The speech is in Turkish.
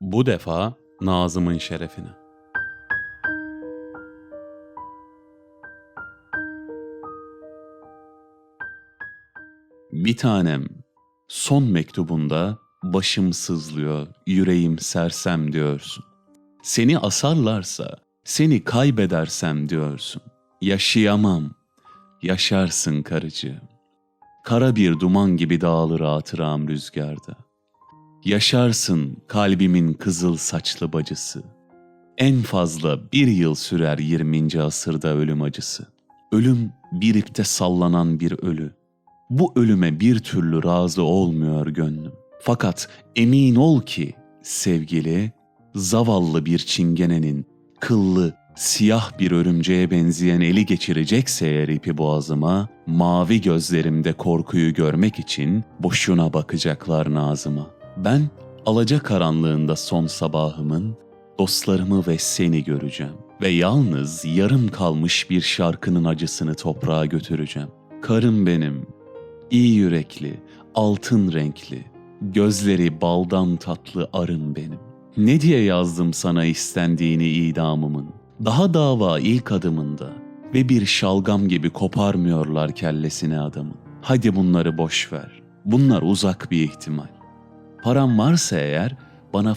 Bu defa Nazım'ın şerefine. Bir tanem, son mektubunda başım sızlıyor, yüreğim sersem diyorsun. Seni asarlarsa, seni kaybedersem diyorsun. Yaşayamam, yaşarsın karıcığım. Kara bir duman gibi dağılır hatıram rüzgarda. Yaşarsın kalbimin kızıl saçlı bacısı. En fazla bir yıl sürer 20. asırda ölüm acısı. Ölüm bir ipte sallanan bir ölü. Bu ölüme bir türlü razı olmuyor gönlüm. Fakat emin ol ki sevgili, zavallı bir çingenenin kıllı, siyah bir örümceğe benzeyen eli geçirecekse eğer ipi boğazıma, mavi gözlerimde korkuyu görmek için boşuna bakacaklar Nazım'a. Ben alacakaranlığında son sabahımın dostlarımı ve seni göreceğim ve yalnız yarım kalmış bir şarkının acısını toprağa götüreceğim. Karım benim, iyi yürekli, altın renkli, gözleri baldan tatlı arım benim. Ne diye yazdım sana istendiğini idamımın? Daha dava ilk adımında ve bir şalgam gibi koparmıyorlar kellesine adamın. Hadi bunları boş ver. Bunlar uzak bir ihtimal. Param varsa eğer bana